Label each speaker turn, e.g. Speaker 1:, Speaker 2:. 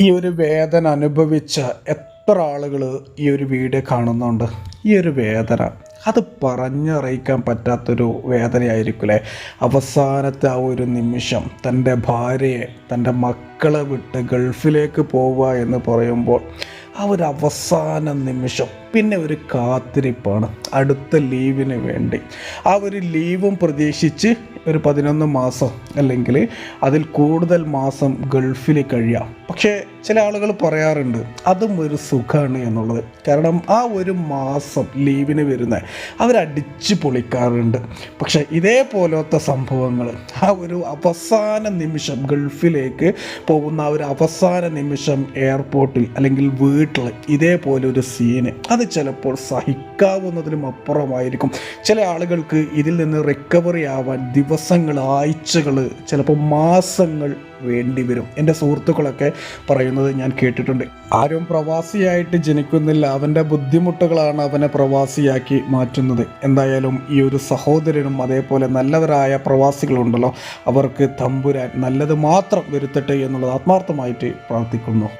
Speaker 1: ഈ ഒരു വേദന അനുഭവിച്ച എത്ര ആളുകൾ ഈ ഒരു വീഡിയോ കാണുന്നുണ്ട്? ഈ ഒരു വേദന അത് പറഞ്ഞറിയിക്കാൻ പറ്റാത്തൊരു വേദനയായിരിക്കില്ലേ അവസാനത്തെ ആ ഒരു നിമിഷം തന്റെ ഭാര്യയെ തന്റെ മക്കളെ വിട്ട് ഗൾഫിലേക്ക് പോവുക എന്ന് പറയുമ്പോൾ ആ ഒരു അവസാന നിമിഷം. പിന്നെ ഒരു കാത്തിരിപ്പാണ്. അടുത്ത ലീവിന് വേണ്ടി. ആ ഒരു ലീവും പ്രതീക്ഷിച്ച് ഒരു പതിനൊന്ന് മാസം അല്ലെങ്കിൽ അതിൽ കൂടുതൽ മാസം ഗൾഫിൽ കഴിയാം. പക്ഷേ ചില ആളുകൾ പറയാറുണ്ട് അതും ഒരു സുഖമാണ് എന്നുള്ളത്. കാരണം ആ ഒരു മാസം ലീവിന് വരുന്ന അവരടിച്ച് പൊളിക്കാറുണ്ട്. പക്ഷേ ഇതേപോലത്തെ സംഭവങ്ങൾ ആ ഒരു അവസാന നിമിഷം ഗൾഫിലേക്ക് പോകുന്ന ആ ഒരു അവസാന നിമിഷം എയർപോർട്ടിൽ അല്ലെങ്കിൽ വീട്ടിൽ ഇതേപോലെ ഒരു സീന് അത് ചിലപ്പോൾ സഹിക്കാവുന്നതിനും അപ്പുറമായിരിക്കും. ചില ആളുകൾക്ക് ഇതിൽ നിന്ന് റിക്കവറി ആവാൻ ദിവസങ്ങൾ ആഴ്ചകൾ ചിലപ്പോൾ മാസങ്ങൾ വേണ്ടി വരും എന്റെ സുഹൃത്തുക്കളൊക്കെ പറയുന്നത് ഞാൻ കേട്ടിട്ടുണ്ട്. ആരും പ്രവാസിയായിട്ട് ജനിക്കുന്നില്ല. അവന്റെ ബുദ്ധിമുട്ടുകളാണ് അവനെ പ്രവാസിയാക്കി മാറ്റുന്നത്. എന്തായാലും ഈ ഒരു സഹോദരനും അതേപോലെ നല്ലവരായ പ്രവാസികളുണ്ടല്ലോ. അവർക്ക് തമ്പുരാൻ നല്ലത് മാത്രം വരുത്തട്ടെ എന്നുള്ളത് ആത്മാർത്ഥമായിട്ട് പ്രാർത്ഥിക്കുന്നു.